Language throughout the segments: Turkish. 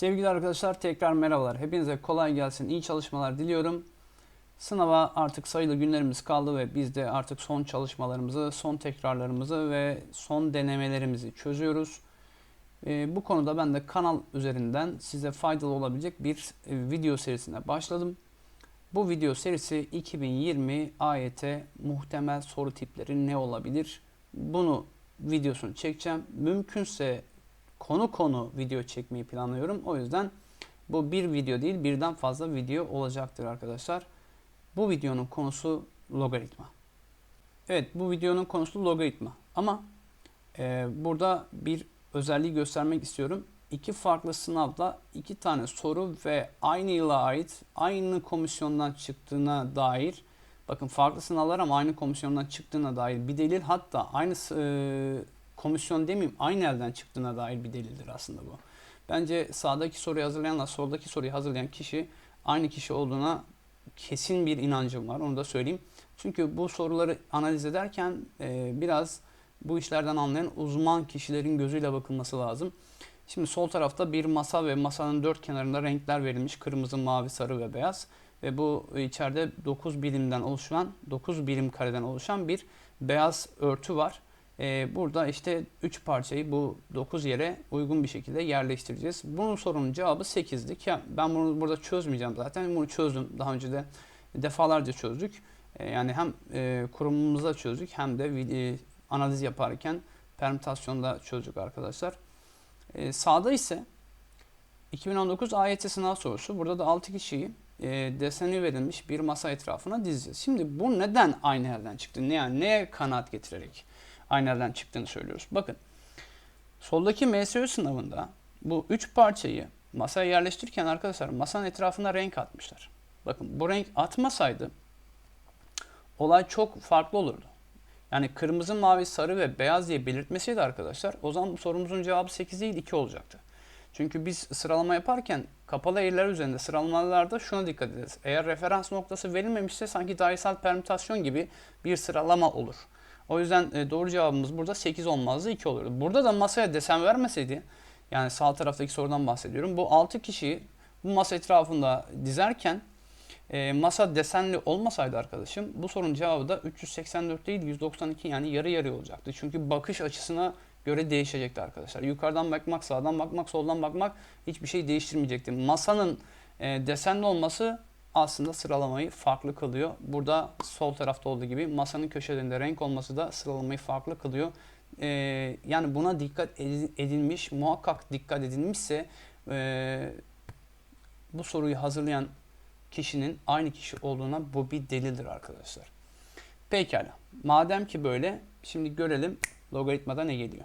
Sevgili arkadaşlar tekrar merhabalar. Hepinize kolay gelsin. iyi çalışmalar diliyorum. Sınava artık sayılı günlerimiz kaldı ve biz de artık son çalışmalarımızı, son tekrarlarımızı ve son denemelerimizi çözüyoruz. Ee, bu konuda ben de kanal üzerinden size faydalı olabilecek bir e, video serisine başladım. Bu video serisi 2020 AYT muhtemel soru tipleri ne olabilir? Bunu videosunu çekeceğim. Mümkünse konu konu video çekmeyi planlıyorum. O yüzden bu bir video değil birden fazla video olacaktır arkadaşlar. Bu videonun konusu logaritma. Evet bu videonun konusu logaritma. Ama e, burada bir özelliği göstermek istiyorum. İki farklı sınavda iki tane soru ve aynı yıla ait aynı komisyondan çıktığına dair bakın farklı sınavlar ama aynı komisyondan çıktığına dair bir delil hatta aynı e, komisyon demeyeyim aynı elden çıktığına dair bir delildir aslında bu. Bence sağdaki soruyu hazırlayanla soldaki soruyu hazırlayan kişi aynı kişi olduğuna kesin bir inancım var onu da söyleyeyim. Çünkü bu soruları analiz ederken e, biraz bu işlerden anlayan uzman kişilerin gözüyle bakılması lazım. Şimdi sol tarafta bir masa ve masanın dört kenarında renkler verilmiş. Kırmızı, mavi, sarı ve beyaz. Ve bu içeride 9 birimden oluşan, 9 birim kareden oluşan bir beyaz örtü var. Ee, burada işte 3 parçayı bu 9 yere uygun bir şekilde yerleştireceğiz. Bunun sorunun cevabı 8'di ki ben bunu burada çözmeyeceğim zaten. Bunu çözdüm. Daha önce de defalarca çözdük. Ee, yani hem e, kurumumuzda çözdük hem de e, analiz yaparken permütasyonda çözdük arkadaşlar. Ee, sağda ise 2019 AYT sınav sorusu. Burada da 6 kişiyi e, deseni verilmiş bir masa etrafına dizeceğiz. Şimdi bu neden aynı yerden çıktı? Ne yani neye kanaat getirerek aynı çıktığını söylüyoruz. Bakın soldaki MSÖ sınavında bu üç parçayı masaya yerleştirirken arkadaşlar masanın etrafına renk atmışlar. Bakın bu renk atmasaydı olay çok farklı olurdu. Yani kırmızı, mavi, sarı ve beyaz diye belirtmeseydi arkadaşlar o zaman sorumuzun cevabı 8 değil 2 olacaktı. Çünkü biz sıralama yaparken kapalı eğriler üzerinde sıralamalarda şuna dikkat ederiz. Eğer referans noktası verilmemişse sanki dairesel permütasyon gibi bir sıralama olur. O yüzden e, doğru cevabımız burada 8 olmazdı 2 olurdu. Burada da masaya desen vermeseydi yani sağ taraftaki sorudan bahsediyorum. Bu 6 kişiyi bu masa etrafında dizerken e, masa desenli olmasaydı arkadaşım bu sorunun cevabı da 384 değil 192 yani yarı yarı olacaktı. Çünkü bakış açısına göre değişecekti arkadaşlar. Yukarıdan bakmak, sağdan bakmak, soldan bakmak hiçbir şey değiştirmeyecekti. Masanın e, desenli olması aslında sıralamayı farklı kılıyor. Burada sol tarafta olduğu gibi masanın köşelerinde renk olması da sıralamayı farklı kılıyor. Ee, yani buna dikkat edilmiş, muhakkak dikkat edilmişse e, bu soruyu hazırlayan kişinin aynı kişi olduğuna bu bir delildir arkadaşlar. Pekala. Madem ki böyle şimdi görelim logaritmada ne geliyor.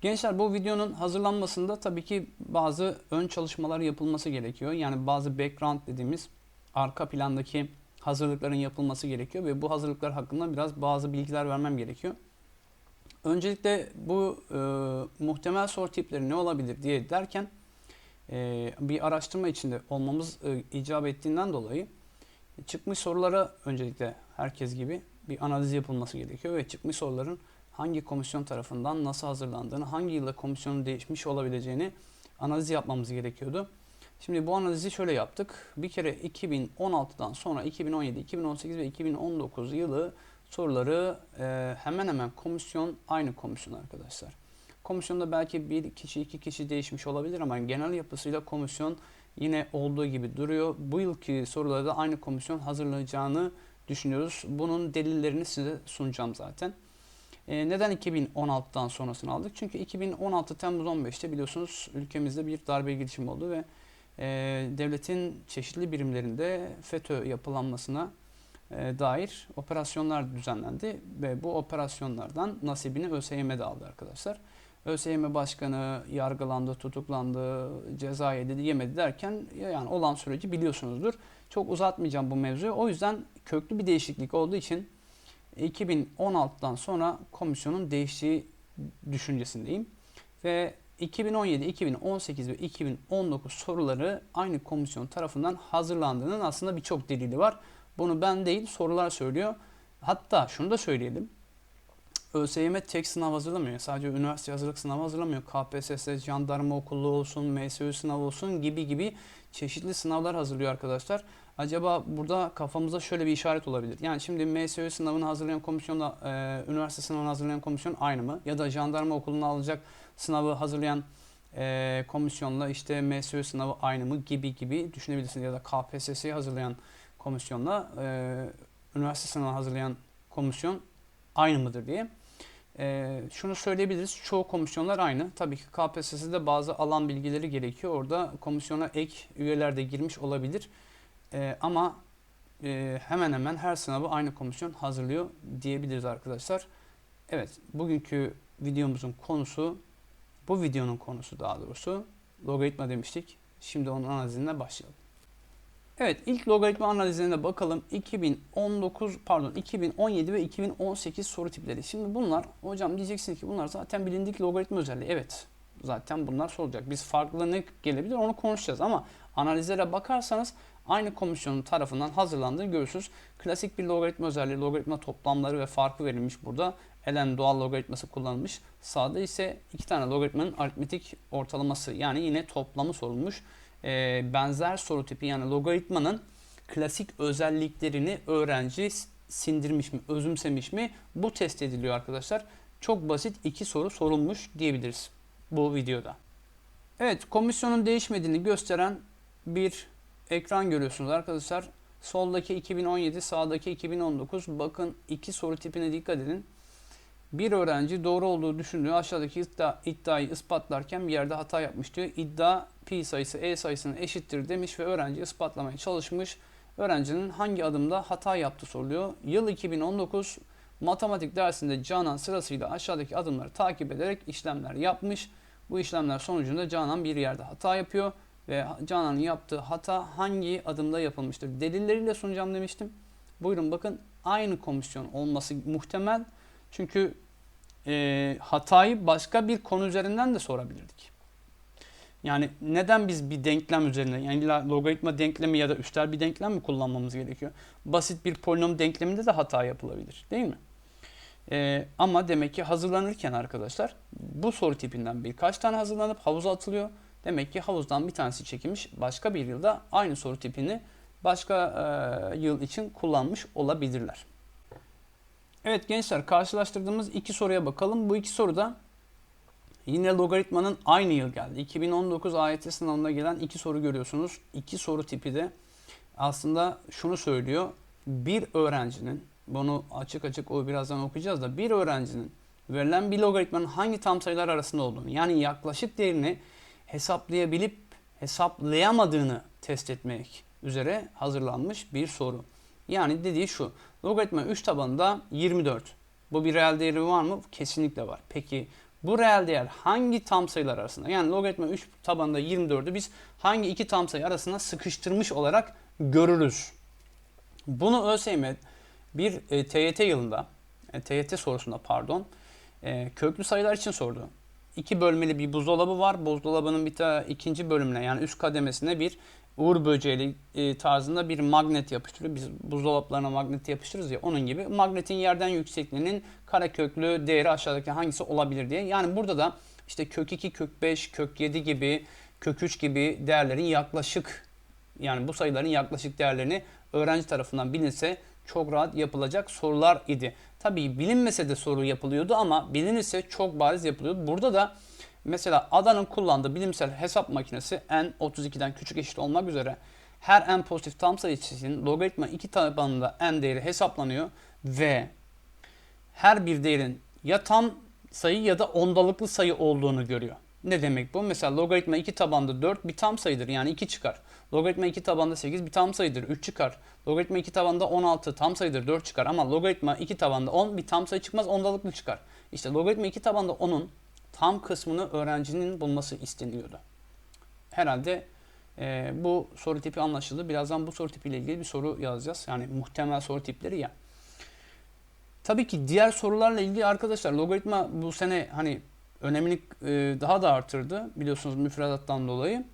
Gençler bu videonun hazırlanmasında tabii ki bazı ön çalışmalar yapılması gerekiyor. Yani bazı background dediğimiz arka plandaki hazırlıkların yapılması gerekiyor ve bu hazırlıklar hakkında biraz bazı bilgiler vermem gerekiyor. Öncelikle bu e, muhtemel soru tipleri ne olabilir diye derken e, bir araştırma içinde olmamız e, icap ettiğinden dolayı çıkmış sorulara öncelikle herkes gibi bir analiz yapılması gerekiyor ve çıkmış soruların hangi komisyon tarafından nasıl hazırlandığını, hangi yılda komisyonun değişmiş olabileceğini analiz yapmamız gerekiyordu. Şimdi bu analizi şöyle yaptık. Bir kere 2016'dan sonra 2017, 2018 ve 2019 yılı soruları e, hemen hemen komisyon aynı komisyon arkadaşlar. Komisyonda belki bir kişi iki kişi değişmiş olabilir ama genel yapısıyla komisyon yine olduğu gibi duruyor. Bu yılki soruları da aynı komisyon hazırlayacağını düşünüyoruz. Bunun delillerini size sunacağım zaten. E, neden 2016'dan sonrasını aldık? Çünkü 2016 Temmuz 15'te biliyorsunuz ülkemizde bir darbe girişimi oldu ve e, devletin çeşitli birimlerinde FETÖ yapılanmasına e, dair operasyonlar düzenlendi ve bu operasyonlardan nasibini ÖSYM'de aldı arkadaşlar. ÖSYM Başkanı yargılandı, tutuklandı, ceza yedi, yemedi derken yani olan süreci biliyorsunuzdur. Çok uzatmayacağım bu mevzuyu. O yüzden köklü bir değişiklik olduğu için 2016'dan sonra komisyonun değiştiği düşüncesindeyim. Ve 2017, 2018 ve 2019 soruları aynı komisyon tarafından hazırlandığının aslında birçok delili var. Bunu ben değil sorular söylüyor. Hatta şunu da söyleyelim. ÖSYM tek sınav hazırlamıyor. Sadece üniversite hazırlık sınavı hazırlamıyor. KPSS, jandarma okulu olsun, MSÜ sınavı olsun gibi gibi çeşitli sınavlar hazırlıyor arkadaşlar. Acaba burada kafamızda şöyle bir işaret olabilir. Yani şimdi MSÜ sınavını hazırlayan komisyonla e, üniversite sınavını hazırlayan komisyon aynı mı? Ya da jandarma okuluna alacak sınavı hazırlayan e, komisyonla işte MSÜ sınavı aynı mı gibi gibi düşünebilirsiniz. Ya da KPSS'yi hazırlayan komisyonla e, üniversite sınavını hazırlayan komisyon aynı mıdır diye. E, şunu söyleyebiliriz. Çoğu komisyonlar aynı. Tabii ki KPSS'de bazı alan bilgileri gerekiyor. Orada komisyona ek üyeler de girmiş olabilir. E, ama e, hemen hemen her sınavı aynı komisyon hazırlıyor diyebiliriz arkadaşlar. Evet, bugünkü videomuzun konusu, bu videonun konusu daha doğrusu logaritma demiştik. Şimdi onun analizine başlayalım. Evet, ilk logaritma analizine bakalım. 2019, pardon 2017 ve 2018 soru tipleri. Şimdi bunlar, hocam diyeceksiniz ki bunlar zaten bilindik logaritma özelliği. Evet, zaten bunlar soracak. Biz farklı ne gelebilir onu konuşacağız ama analizlere bakarsanız aynı komisyonun tarafından hazırlandığını görürsünüz. Klasik bir logaritma özelliği, logaritma toplamları ve farkı verilmiş burada. Ln doğal logaritması kullanılmış. Sağda ise iki tane logaritmanın aritmetik ortalaması yani yine toplamı sorulmuş. Ee, benzer soru tipi yani logaritmanın klasik özelliklerini öğrenci sindirmiş mi, özümsemiş mi bu test ediliyor arkadaşlar. Çok basit iki soru sorulmuş diyebiliriz bu videoda. Evet komisyonun değişmediğini gösteren bir ekran görüyorsunuz arkadaşlar. Soldaki 2017, sağdaki 2019. Bakın iki soru tipine dikkat edin. Bir öğrenci doğru olduğu düşündüğü aşağıdaki iddia, iddiayı ispatlarken bir yerde hata yapmış diyor. İddia pi sayısı e sayısının eşittir demiş ve öğrenci ispatlamaya çalışmış. Öğrencinin hangi adımda hata yaptı soruluyor. Yıl 2019 matematik dersinde Canan sırasıyla aşağıdaki adımları takip ederek işlemler yapmış. Bu işlemler sonucunda Canan bir yerde hata yapıyor ve Canan'ın yaptığı hata hangi adımda yapılmıştır? Delilleriyle sunacağım demiştim. Buyurun bakın aynı komisyon olması muhtemel. Çünkü e, hatayı başka bir konu üzerinden de sorabilirdik. Yani neden biz bir denklem üzerine yani logaritma denklemi ya da üstel bir denklem mi kullanmamız gerekiyor? Basit bir polinom denkleminde de hata yapılabilir değil mi? Ee, ama demek ki hazırlanırken arkadaşlar bu soru tipinden birkaç tane hazırlanıp havuza atılıyor. Demek ki havuzdan bir tanesi çekilmiş başka bir yılda aynı soru tipini başka e, yıl için kullanmış olabilirler. Evet gençler karşılaştırdığımız iki soruya bakalım. Bu iki soruda yine logaritmanın aynı yıl geldi. 2019 AYT sınavında gelen iki soru görüyorsunuz. İki soru tipi de aslında şunu söylüyor. Bir öğrencinin, bunu açık açık o birazdan okuyacağız da bir öğrencinin verilen bir logaritmanın hangi tam sayılar arasında olduğunu yani yaklaşık değerini hesaplayabilip hesaplayamadığını test etmek üzere hazırlanmış bir soru. Yani dediği şu. Logaritma 3 tabanında 24. Bu bir reel değeri var mı? Kesinlikle var. Peki bu reel değer hangi tam sayılar arasında? Yani logaritma 3 tabanında 24'ü biz hangi iki tam sayı arasında sıkıştırmış olarak görürüz? Bunu ÖSYM bir e, TYT yılında, e, TYT sorusunda pardon, e, köklü sayılar için sordu. İki bölmeli bir buzdolabı var. Buzdolabının bir ta, ikinci bölümüne yani üst kademesine bir Uğur böceği e, tarzında bir magnet yapıştırıyor. Biz buzdolaplarına magnet yapıştırırız ya onun gibi. Magnetin yerden yüksekliğinin kareköklü değeri aşağıdaki hangisi olabilir diye. Yani burada da işte kök 2, kök 5, kök 7 gibi, kök 3 gibi değerlerin yaklaşık yani bu sayıların yaklaşık değerlerini öğrenci tarafından bilinse çok rahat yapılacak sorular idi. Tabii bilinmese de soru yapılıyordu ama bilinirse çok bariz yapılıyordu. Burada da Mesela Ada'nın kullandığı bilimsel hesap makinesi n 32'den küçük eşit olmak üzere her n pozitif tam sayı için logaritma 2 tabanında n değeri hesaplanıyor ve her bir değerin ya tam sayı ya da ondalıklı sayı olduğunu görüyor. Ne demek bu? Mesela logaritma 2 tabanda 4 bir tam sayıdır yani 2 çıkar. Logaritma 2 tabanda 8 bir tam sayıdır 3 çıkar. Logaritma 2 tabanda 16 tam sayıdır 4 çıkar ama logaritma 2 tabanda 10 bir tam sayı çıkmaz ondalıklı çıkar. İşte logaritma 2 tabanda 10'un tam kısmını öğrencinin bulması isteniyordu. Herhalde e, bu soru tipi anlaşıldı. Birazdan bu soru tipiyle ilgili bir soru yazacağız. Yani muhtemel soru tipleri ya. Tabii ki diğer sorularla ilgili arkadaşlar logaritma bu sene hani önemini e, daha da artırdı biliyorsunuz müfredattan dolayı.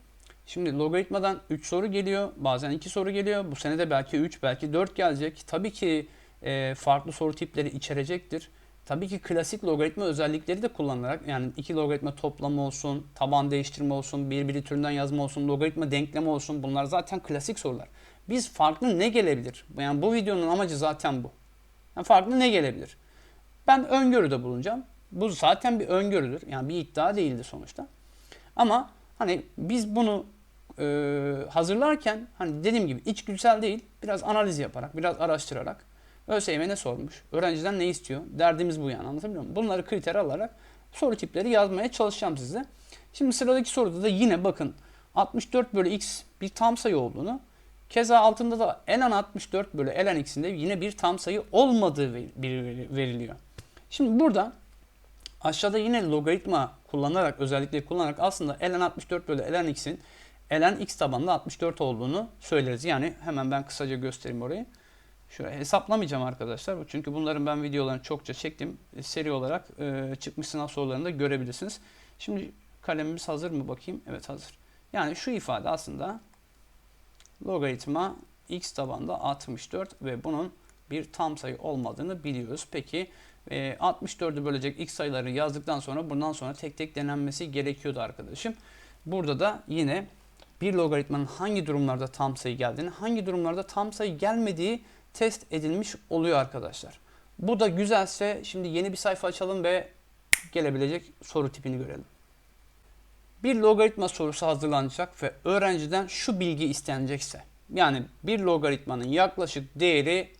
Şimdi logaritmadan 3 soru geliyor, bazen 2 soru geliyor. Bu sene de belki 3, belki 4 gelecek. Tabii ki e, farklı soru tipleri içerecektir. Tabii ki klasik logaritma özellikleri de kullanılarak yani iki logaritma toplamı olsun, taban değiştirme olsun, birbiri türünden yazma olsun, logaritma denklemi olsun bunlar zaten klasik sorular. Biz farklı ne gelebilir? Yani bu videonun amacı zaten bu. Yani farklı ne gelebilir? Ben öngörüde bulunacağım. Bu zaten bir öngörüdür. Yani bir iddia değildi sonuçta. Ama hani biz bunu e, hazırlarken hani dediğim gibi içgüdüsel değil, biraz analiz yaparak, biraz araştırarak ÖSYM ne sormuş, öğrenciden ne istiyor, derdimiz bu yani anlatabiliyor muyum? Bunları kriter alarak soru tipleri yazmaya çalışacağım size. Şimdi sıradaki soruda da yine bakın 64 bölü x bir tam sayı olduğunu, keza altında da ln 64 bölü ln x'in de yine bir tam sayı olmadığı veriliyor. Şimdi burada aşağıda yine logaritma kullanarak özellikle kullanarak aslında ln 64 bölü ln x'in ln x tabanında 64 olduğunu söyleriz. Yani hemen ben kısaca göstereyim orayı. Şöyle hesaplamayacağım arkadaşlar. Çünkü bunların ben videolarını çokça çektim. E, Seri olarak e, çıkmış sınav sorularında görebilirsiniz. Şimdi kalemimiz hazır mı bakayım? Evet hazır. Yani şu ifade aslında logaritma x tabanda 64 ve bunun bir tam sayı olmadığını biliyoruz. Peki e, 64'ü bölecek x sayıları yazdıktan sonra bundan sonra tek tek denenmesi gerekiyordu arkadaşım. Burada da yine bir logaritmanın hangi durumlarda tam sayı geldiğini, hangi durumlarda tam sayı gelmediği test edilmiş oluyor arkadaşlar. Bu da güzelse şimdi yeni bir sayfa açalım ve gelebilecek soru tipini görelim. Bir logaritma sorusu hazırlanacak ve öğrenciden şu bilgi istenecekse, yani bir logaritmanın yaklaşık değeri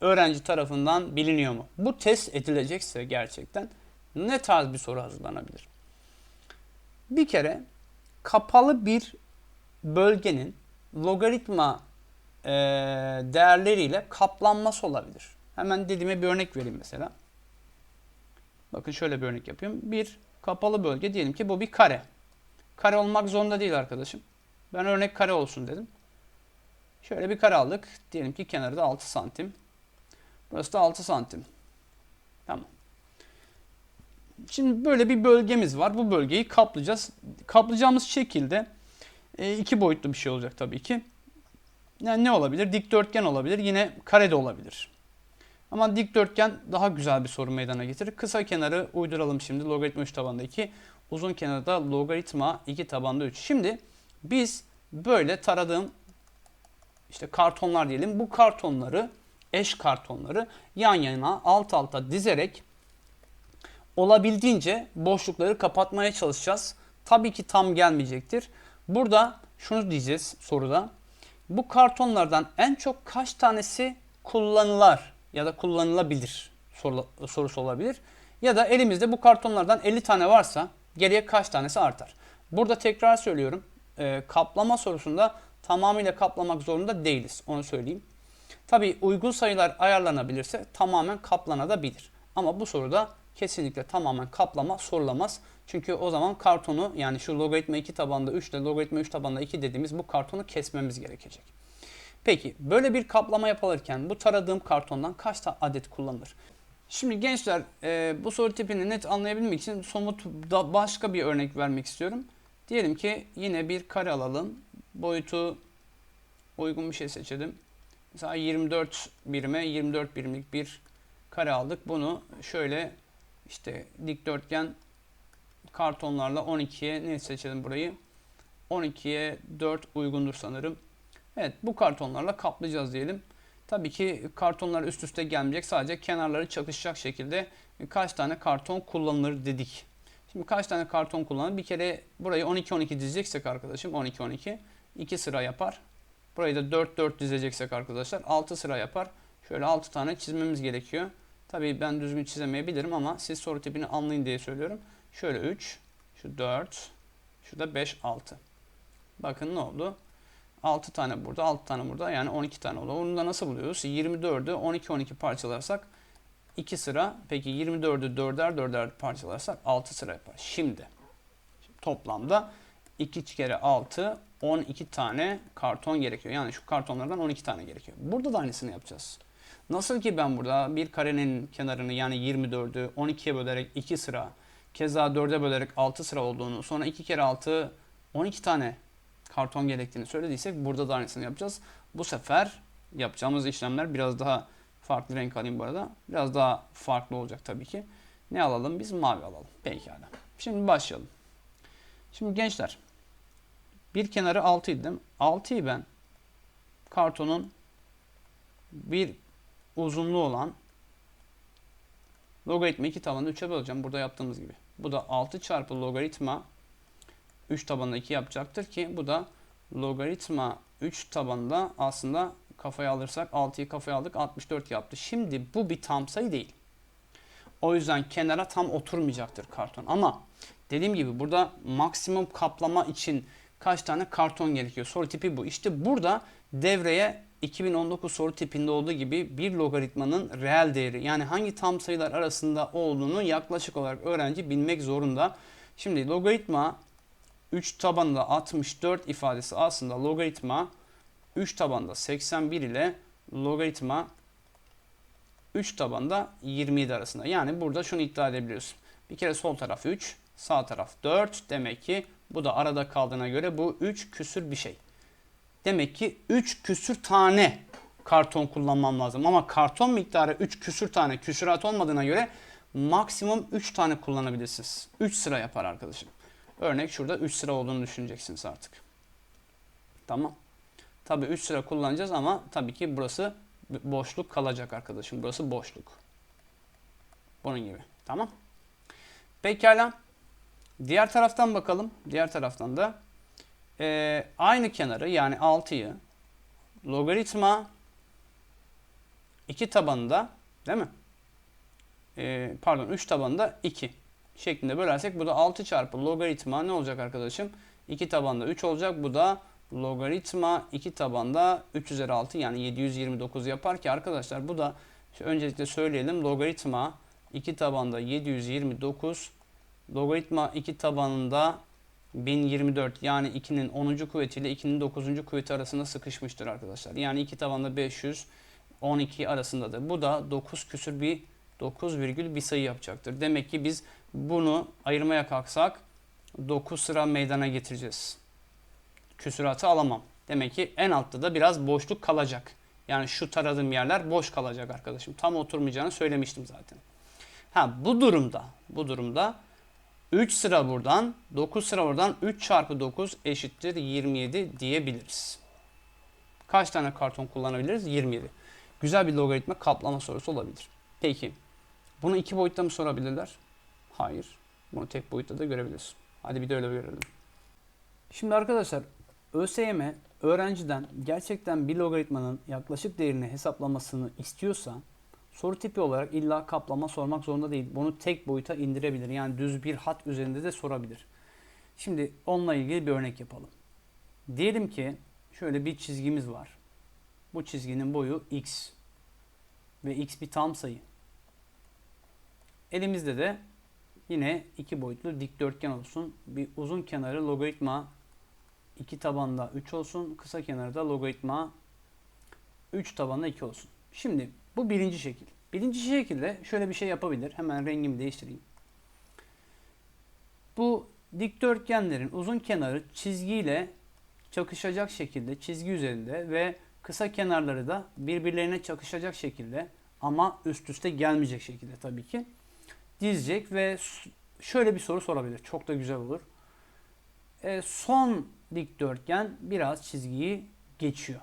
öğrenci tarafından biliniyor mu? Bu test edilecekse gerçekten ne tarz bir soru hazırlanabilir? Bir kere kapalı bir bölgenin logaritma e, değerleriyle kaplanması olabilir. Hemen dediğime bir örnek vereyim mesela. Bakın şöyle bir örnek yapıyorum. Bir kapalı bölge diyelim ki bu bir kare. Kare olmak zorunda değil arkadaşım. Ben örnek kare olsun dedim. Şöyle bir kare aldık. Diyelim ki kenarı da 6 santim. Burası da 6 santim. Tamam. Şimdi böyle bir bölgemiz var. Bu bölgeyi kaplayacağız. Kaplayacağımız şekilde e, iki boyutlu bir şey olacak tabii ki. Yani ne olabilir? Dikdörtgen olabilir. Yine kare de olabilir. Ama dikdörtgen daha güzel bir soru meydana getirir. Kısa kenarı uyduralım şimdi. Logaritma 3 tabanda 2. Uzun kenarı da logaritma 2 tabanda 3. Şimdi biz böyle taradığım işte kartonlar diyelim. Bu kartonları eş kartonları yan yana alt alta dizerek olabildiğince boşlukları kapatmaya çalışacağız. Tabii ki tam gelmeyecektir. Burada şunu diyeceğiz soruda. Bu kartonlardan en çok kaç tanesi kullanılar ya da kullanılabilir soru, sorusu olabilir. Ya da elimizde bu kartonlardan 50 tane varsa geriye kaç tanesi artar? Burada tekrar söylüyorum. E, kaplama sorusunda tamamıyla kaplamak zorunda değiliz. Onu söyleyeyim. Tabii uygun sayılar ayarlanabilirse tamamen kaplanabilir. Ama bu soruda kesinlikle tamamen kaplama sorulamaz. Çünkü o zaman kartonu yani şu logaritma 2 tabanda 3 ile logaritma 3 tabanda 2 dediğimiz bu kartonu kesmemiz gerekecek. Peki böyle bir kaplama yapılırken bu taradığım kartondan kaç adet kullanılır? Şimdi gençler e, bu soru tipini net anlayabilmek için somut da başka bir örnek vermek istiyorum. Diyelim ki yine bir kare alalım. Boyutu uygun bir şey seçelim. Mesela 24 birime 24 birimlik bir kare aldık. Bunu şöyle işte dikdörtgen kartonlarla 12'ye ne seçelim burayı? 12'ye 4 uygundur sanırım. Evet bu kartonlarla kaplayacağız diyelim. Tabii ki kartonlar üst üste gelmeyecek. Sadece kenarları çakışacak şekilde kaç tane karton kullanılır dedik. Şimdi kaç tane karton kullanılır? Bir kere burayı 12-12 dizeceksek arkadaşım 12-12 2 sıra yapar. Burayı da 4-4 dizeceksek arkadaşlar 6 sıra yapar. Şöyle 6 tane çizmemiz gerekiyor. Tabii ben düzgün çizemeyebilirim ama siz soru tipini anlayın diye söylüyorum. Şöyle 3, şu 4, şu da 5, 6. Bakın ne oldu? 6 tane burada, 6 tane burada yani 12 tane oldu. Onu da nasıl buluyoruz? 24'ü 12-12 parçalarsak 2 sıra. Peki 24'ü 4'er 4'er parçalarsak 6 sıra yapar. Şimdi toplamda 2 kere 6 12 tane karton gerekiyor. Yani şu kartonlardan 12 tane gerekiyor. Burada da aynısını yapacağız. Nasıl ki ben burada bir karenin kenarını yani 24'ü 12'ye bölerek 2 sıra, keza 4'e bölerek 6 sıra olduğunu, sonra 2 kere 6 12 tane karton gerektiğini söylediysek burada da aynısını yapacağız. Bu sefer yapacağımız işlemler biraz daha Farklı renk alayım bu arada. Biraz daha farklı olacak tabii ki. Ne alalım? Biz mavi alalım. Pekala. Şimdi başlayalım. Şimdi gençler. Bir kenarı 6 idi değil mi? 6'yı ben kartonun bir uzunluğu olan logaritma 2 tabanını 3'e böleceğim. Burada yaptığımız gibi. Bu da 6 çarpı logaritma 3 tabanında 2 yapacaktır ki bu da logaritma 3 tabanında aslında kafaya alırsak 6'yı kafaya aldık 64 yaptı. Şimdi bu bir tam sayı değil. O yüzden kenara tam oturmayacaktır karton. Ama dediğim gibi burada maksimum kaplama için kaç tane karton gerekiyor? Soru tipi bu. İşte burada devreye 2019 soru tipinde olduğu gibi bir logaritmanın reel değeri yani hangi tam sayılar arasında olduğunu yaklaşık olarak öğrenci bilmek zorunda. Şimdi logaritma 3 tabanında 64 ifadesi aslında logaritma 3 tabanda 81 ile logaritma 3 tabanda 27 arasında. Yani burada şunu iddia edebiliyorsun. Bir kere sol taraf 3, sağ taraf 4. Demek ki bu da arada kaldığına göre bu 3 küsür bir şey. Demek ki 3 küsür tane karton kullanmam lazım. Ama karton miktarı 3 küsür tane küsurat olmadığına göre maksimum 3 tane kullanabilirsiniz. 3 sıra yapar arkadaşım. Örnek şurada 3 sıra olduğunu düşüneceksiniz artık. Tamam. Tabi 3 sıra kullanacağız ama tabii ki burası boşluk kalacak arkadaşım. Burası boşluk. Bunun gibi. Tamam. Pekala. Diğer taraftan bakalım. Diğer taraftan da e, aynı kenarı yani 6'yı logaritma 2 tabanında değil mi? E, pardon 3 tabanında 2 şeklinde bölersek bu da 6 çarpı logaritma ne olacak arkadaşım? 2 tabanda 3 olacak. Bu da logaritma 2 tabanda 3 üzeri 6 yani 729 yapar ki arkadaşlar bu da öncelikle söyleyelim. Logaritma 2 tabanda 729 logaritma 2 tabanında 1024 yani 2'nin 10. kuvvetiyle 2'nin 9. kuvveti arasında sıkışmıştır arkadaşlar. Yani 2 tabanda 500 12 arasındadır. Bu da 9 küsür bir 9 virgül bir sayı yapacaktır. Demek ki biz bunu ayırmaya kalksak 9 sıra meydana getireceğiz. Küsuratı alamam. Demek ki en altta da biraz boşluk kalacak. Yani şu taradığım yerler boş kalacak arkadaşım. Tam oturmayacağını söylemiştim zaten. Ha bu durumda, bu durumda 3 sıra buradan, 9 sıra buradan 3 çarpı 9 eşittir 27 diyebiliriz. Kaç tane karton kullanabiliriz? 27. Güzel bir logaritma kaplama sorusu olabilir. Peki bunu iki boyutta mı sorabilirler? Hayır. Bunu tek boyutta da görebiliriz. Hadi bir de öyle görelim. Şimdi arkadaşlar ÖSYM öğrenciden gerçekten bir logaritmanın yaklaşık değerini hesaplamasını istiyorsa soru tipi olarak illa kaplama sormak zorunda değil. Bunu tek boyuta indirebilir. Yani düz bir hat üzerinde de sorabilir. Şimdi onunla ilgili bir örnek yapalım. Diyelim ki şöyle bir çizgimiz var. Bu çizginin boyu x ve x bir tam sayı. Elimizde de yine iki boyutlu dikdörtgen olsun. Bir uzun kenarı logaritma 2 tabanda 3 olsun. Kısa kenarı da logaritma 3 tabanda 2 olsun. Şimdi bu birinci şekil. Birinci şekilde şöyle bir şey yapabilir. Hemen rengimi değiştireyim. Bu dikdörtgenlerin uzun kenarı çizgiyle çakışacak şekilde çizgi üzerinde ve kısa kenarları da birbirlerine çakışacak şekilde ama üst üste gelmeyecek şekilde tabii ki dizecek ve şöyle bir soru sorabilir. Çok da güzel olur. E, son dikdörtgen biraz çizgiyi geçiyor.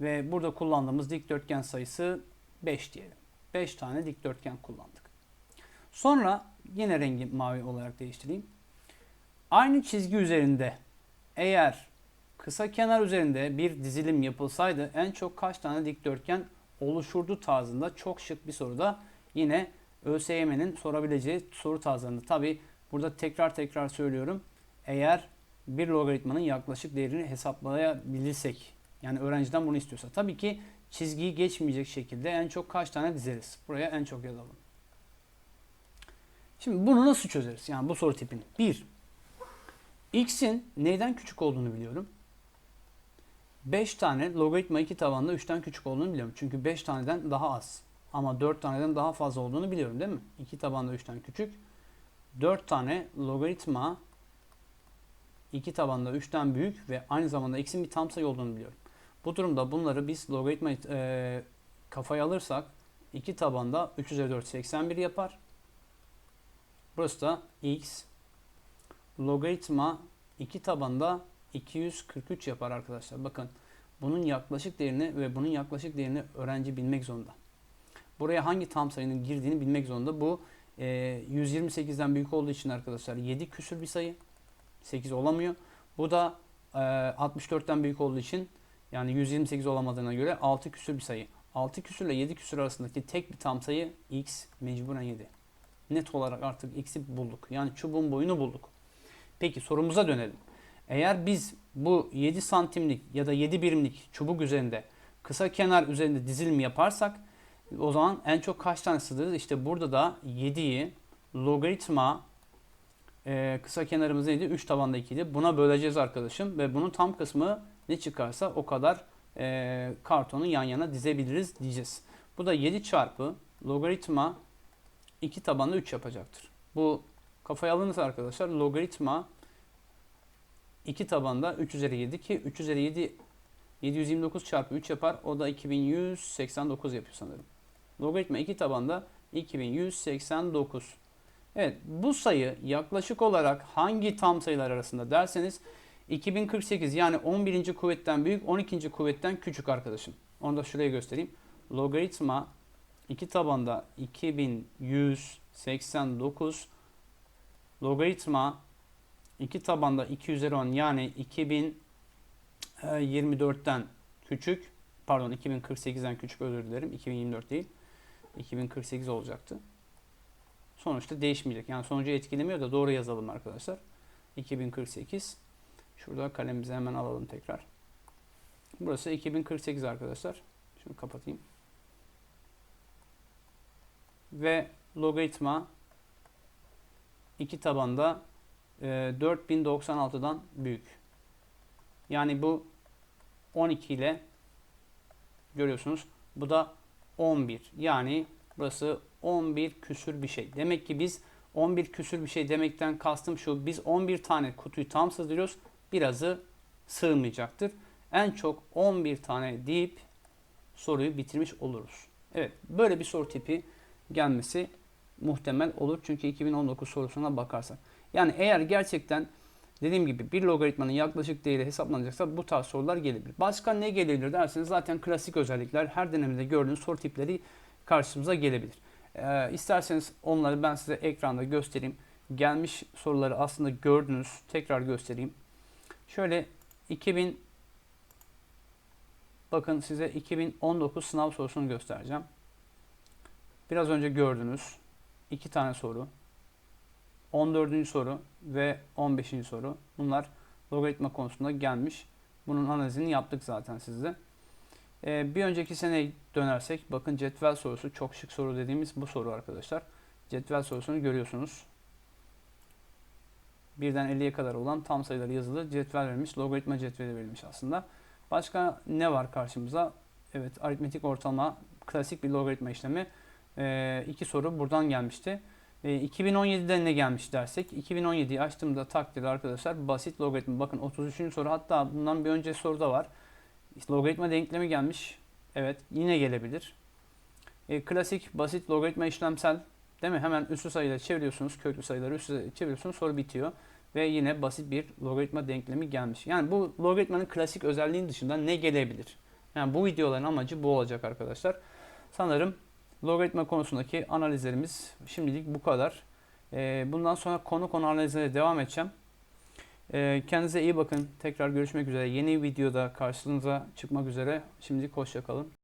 Ve burada kullandığımız dikdörtgen sayısı 5 diyelim. 5 tane dikdörtgen kullandık. Sonra yine rengi mavi olarak değiştireyim. Aynı çizgi üzerinde eğer kısa kenar üzerinde bir dizilim yapılsaydı en çok kaç tane dikdörtgen oluşurdu tarzında çok şık bir soruda yine ÖSYM'nin sorabileceği soru tarzlarında. Tabi burada tekrar tekrar söylüyorum. Eğer bir logaritmanın yaklaşık değerini hesaplayabilirsek yani öğrenciden bunu istiyorsa tabii ki çizgiyi geçmeyecek şekilde en çok kaç tane dizeriz? Buraya en çok yazalım. Şimdi bunu nasıl çözeriz? Yani bu soru tipini. 1. X'in neyden küçük olduğunu biliyorum. 5 tane logaritma 2 tabanında 3'ten küçük olduğunu biliyorum. Çünkü 5 taneden daha az. Ama 4 taneden daha fazla olduğunu biliyorum değil mi? 2 tabanda 3'ten küçük. 4 tane logaritma 2 tabanda 3'ten büyük ve aynı zamanda x'in bir tam sayı olduğunu biliyorum. Bu durumda bunları biz logaritma e, kafaya alırsak 2 tabanda 3 üzeri 4 81 yapar. Burası da x logaritma 2 tabanda 243 yapar arkadaşlar. Bakın bunun yaklaşık değerini ve bunun yaklaşık değerini öğrenci bilmek zorunda. Buraya hangi tam sayının girdiğini bilmek zorunda. Bu e, 128'den büyük olduğu için arkadaşlar 7 küsür bir sayı. 8 olamıyor. Bu da e, 64'ten büyük olduğu için yani 128 olamadığına göre 6 küsür bir sayı. 6 küsür ile 7 küsür arasındaki tek bir tam sayı x mecburen 7. Net olarak artık x'i bulduk. Yani çubuğun boyunu bulduk. Peki sorumuza dönelim. Eğer biz bu 7 santimlik ya da 7 birimlik çubuk üzerinde kısa kenar üzerinde dizilim yaparsak o zaman en çok kaç tane sığdırırız? İşte burada da 7'yi logaritma kısa kenarımız neydi? 3 tabanda 2 idi. Buna böleceğiz arkadaşım ve bunun tam kısmı ne çıkarsa o kadar e, kartonu yan yana dizebiliriz diyeceğiz. Bu da 7 çarpı logaritma 2 tabanda 3 yapacaktır. Bu kafaya alınırsa arkadaşlar logaritma 2 tabanda 3 üzeri 7 ki 3 üzeri 7 729 çarpı 3 yapar. O da 2189 yapıyor sanırım. Logaritma 2 tabanda 2189. Evet bu sayı yaklaşık olarak hangi tam sayılar arasında derseniz 2048 yani 11. kuvvetten büyük 12. kuvvetten küçük arkadaşım. Onu da şuraya göstereyim. Logaritma 2 tabanda 2189 logaritma 2 tabanda 2 üzeri 10 yani 2024'ten küçük pardon 2048'den küçük özür dilerim 2024 değil 2048 olacaktı. Sonuçta değişmeyecek. Yani sonucu etkilemiyor da doğru yazalım arkadaşlar. 2048 Şurada kalemimizi hemen alalım tekrar. Burası 2048 arkadaşlar. Şunu kapatayım. Ve logaritma iki tabanda e, 4096'dan büyük. Yani bu 12 ile görüyorsunuz. Bu da 11. Yani burası 11 küsür bir şey. Demek ki biz 11 küsür bir şey demekten kastım şu. Biz 11 tane kutuyu tam sızdırıyoruz birazı sığmayacaktır. En çok 11 tane deyip soruyu bitirmiş oluruz. Evet böyle bir soru tipi gelmesi muhtemel olur. Çünkü 2019 sorusuna bakarsak. Yani eğer gerçekten dediğim gibi bir logaritmanın yaklaşık değeri hesaplanacaksa bu tarz sorular gelebilir. Başka ne gelebilir derseniz zaten klasik özellikler her dönemde gördüğünüz soru tipleri karşımıza gelebilir. Ee, isterseniz onları ben size ekranda göstereyim. Gelmiş soruları aslında gördünüz. Tekrar göstereyim. Şöyle 2000 bakın size 2019 sınav sorusunu göstereceğim. Biraz önce gördünüz. iki tane soru. 14. soru ve 15. soru. Bunlar logaritma konusunda gelmiş. Bunun analizini yaptık zaten sizde. Ee, bir önceki seneye dönersek bakın cetvel sorusu çok şık soru dediğimiz bu soru arkadaşlar. Cetvel sorusunu görüyorsunuz birden 50'ye kadar olan tam sayıları yazılı cetvel verilmiş. Logaritma cetveli verilmiş aslında. Başka ne var karşımıza? Evet aritmetik ortalama klasik bir logaritma işlemi. Ee, iki soru buradan gelmişti. Ee, 2017'de ne gelmiş dersek 2017'yi açtığımda takdirde arkadaşlar basit logaritma. Bakın 33. soru hatta bundan bir önce soruda var. Logaritma denklemi gelmiş. Evet yine gelebilir. Ee, klasik basit logaritma işlemsel Değil mi? Hemen üslü sayıları çeviriyorsunuz. Köklü sayıları sayıları çeviriyorsunuz. Soru bitiyor. Ve yine basit bir logaritma denklemi gelmiş. Yani bu logaritmanın klasik özelliğinin dışında ne gelebilir? Yani bu videoların amacı bu olacak arkadaşlar. Sanırım logaritma konusundaki analizlerimiz şimdilik bu kadar. Ee, bundan sonra konu konu analizlere devam edeceğim. Ee, kendinize iyi bakın. Tekrar görüşmek üzere. Yeni videoda karşınıza çıkmak üzere. Şimdilik hoşçakalın.